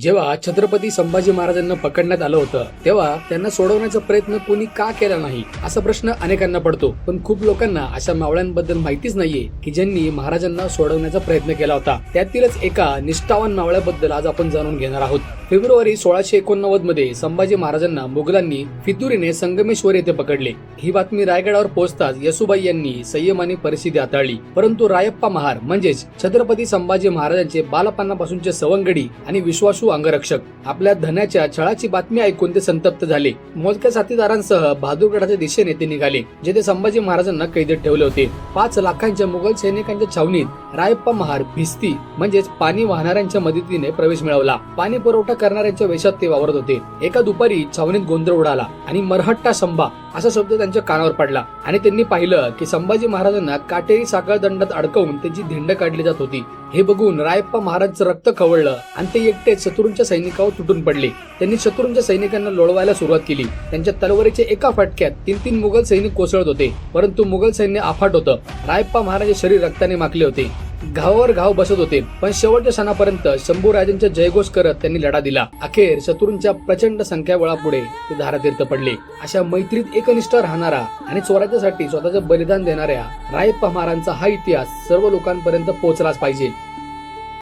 जेव्हा छत्रपती संभाजी महाराजांना पकडण्यात आलं होतं तेव्हा त्यांना सोडवण्याचा प्रयत्न कोणी का केला नाही? असा प्रश्न अनेकांना पडतो. पण खूप लोकांना अशा मावळ्यांबद्दल माहितीच नाहीये की ज्यांनी महाराजांना सोडवण्याचा प्रयत्न केला होता. त्यातीलच एका निष्ठावान मावळ्याबद्दल आज आपण जाणून घेणार आहोत. फेब्रुवारी सोळाशे एकोणनव्वदमध्ये संभाजी महाराजांना मुघलांनी फितुरीने संगमेश्वर येथे पकडले. ही बातमी रायगडावर पोहोचताच येसुबाई यांनी संयमाने परिस्थिती हाताळली. परंतु रायप्पा महार म्हणजेच छत्रपती संभाजी महाराजांचे बालपणापासूनचे सवंगडी आणि विश्वासू अंगरक्षक. आपल्या धन्याच्या छळाची बातमी ऐकून ते संतप्त झाले. मोजक्या साथीदारांसह बहादूरगडाच्या दिशेने ते निघाले जेथे संभाजी महाराजांना कैदेत ठेवले होते. पाच लाखांच्या मुघल सैनिकांच्या छावणीत रायप्पा महार भिस्ती म्हणजेच पाणी वाहणाऱ्यांच्या मदतीने प्रवेश मिळवला. पाणी पुरवठा करणाऱ्यांच्या वेशात ते वावरत होते. एका दुपारी छावणीत गोंधळ उडाला आणि मरहट्टा संभा असा शब्द त्यांच्या कानावर पडला. आणि त्यांनी पाहिलं की संभाजी महाराजांना काटेरी साखळ दंडात अडकवून त्यांची धिंड काढली जात होती. हे बघून रायप्पा महाराज रक्त खवळलं आणि ते एकटेच शत्रूंच्या सैनिकावर तुटून पडले. त्यांनी शत्रूंच्या सैनिकांना लोळवायला सुरुवात केली. त्यांच्या तलवारीच्या एका फटक्यात तीन तीन मुघल सैनिक कोसळत होते. परंतु मुघल सैन्य अफाट होतं. रायप्पा महाराज शरीर रक्ताने माखले होते. घावावर घाव बसत होते पण शेवटच्या क्षणापर्यंत शंभूराजांचा जयघोष करत त्यांनी लढा दिला. अखेर शत्रूंच्या प्रचंड संख्याबळापुढे ते धारातीर्थ पडले. अशा मैत्रीत एकनिष्ठ राहणारा आणि स्वराज्यासाठी स्वतःचं बलिदान देणाऱ्या रायप्पा महाराजांचा हा इतिहास सर्व लोकांपर्यंत पोहोचलाच पाहिजे.